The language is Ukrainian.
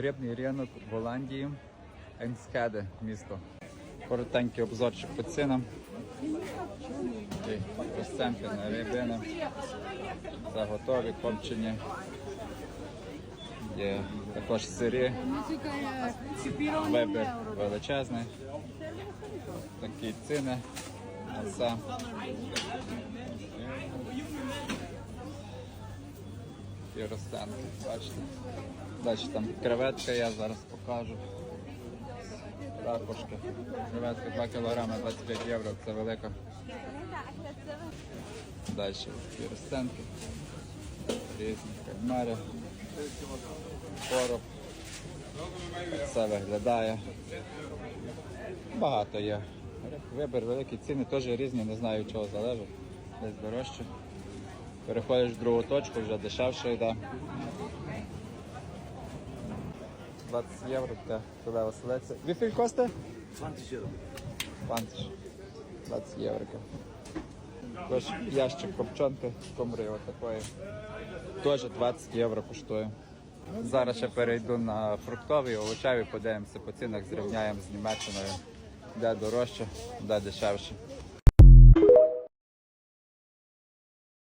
Рибний ринок в Голландії, Енскеде місто. Коротенький обзорчик по цінам. Розценки на рибини. Заготові, копчені. Є також сирі. Вибір величезний. Такі ціни. Маса. І розтенки, бачите. Далі там креветка я зараз покажу. Ракушки. Креветка 2 кг 25 євро, це велика. Далі такі розтенки. Різні кальмари. Короб. Це виглядає. Багато є. Вибір великий, ціни теж різні, не знаю від чого залежить. Десь дорожче. Переходиш в другу точку, вже дешевше йде. 20 євро для філе оселедця. Віфіль коштує? 20 euro. 20. 20 євро. Також ящик копчонки комри отакої. Теж 20 євро коштує. Зараз ще перейду на фруктовий, овочевий, подивимося по цінах, зрівняємо з Німеччиною, де дорожче, де дешевше.